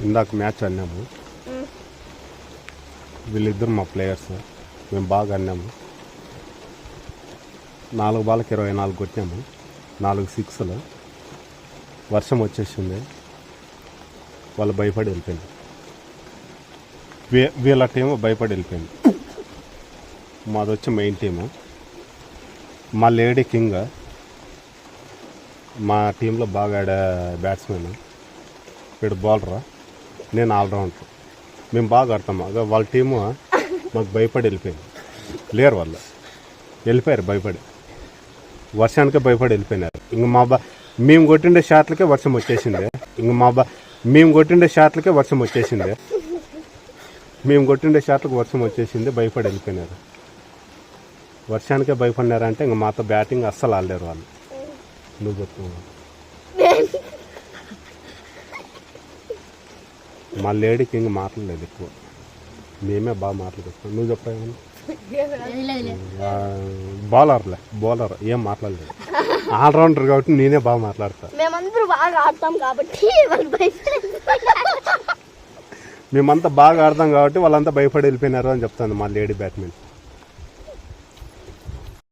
ఇందాక మ్యాచ్ ఆడినాము. ఉమ్. వీళ్ళిద్దరు మా ప్లేయర్స్. మేము బాగా ఆడినాము. నాలుగు బాల్కి ఇరవై నాలుగు కొట్టినాము. నాలుగు సిక్స్లు. వర్షం వచ్చేసింది. వాళ్ళు భయపడి వెళ్ళిపోయింది వీ- వీళ్ళ టీము భయపడి వెళ్ళిపోయింది. మాది వచ్చి మెయిన్ టీము. మా లేడీ కింగ్. మా టీంలో బాగా ఆడే బ్యాట్స్మెన్. వీడు బౌలర్? నేను ఆల్రౌండర్. మేము బాగా ఆడతాం. వాళ్ళ టీము మాకు భయపడి వెళ్ళిపోయింది. లేరు వాళ్ళు. వెళ్ళిపోయారు భయపడి. వర్షానికే భయపడి వెళ్ళిపోయినారు. ఇంక మా బా మేము కొట్టిండే షాట్లకే వర్షం వచ్చేసింది. ఇంక మా బా మేము కొట్టిండే షాట్లకే వర్షం వచ్చేసింది. మేము కొట్టిండే షాట్లకు వర్షం వచ్చేసింది భయపడి వెళ్ళిపోయినారు. వర్షానికే భయపడినారంటే ఇంక మాతో బ్యాటింగ్ అస్సలు ఆడలేరు వాళ్ళు. నువ్వు చెప్తున్నావు మా లేడీకి ఇంక మాట్లాడలేదు ఎక్కువ. మేమే బాగా మాట్లాడుతాం నువ్వు చెప్పాను బౌలర్లే బౌలర్ ఏం మాట్లాడలేదు. ఆల్రౌండర్ కాబట్టి నేనే బాగా మాట్లాడతా. మేమందరూ బాగా ఆడతాం కాబట్టి మేమంతా బాగా ఆడతాం కాబట్టి వాళ్ళంతా భయపడి వెళ్ళిపోయినారు అని చెప్తాను మా లేడీ బ్యాట్మెన్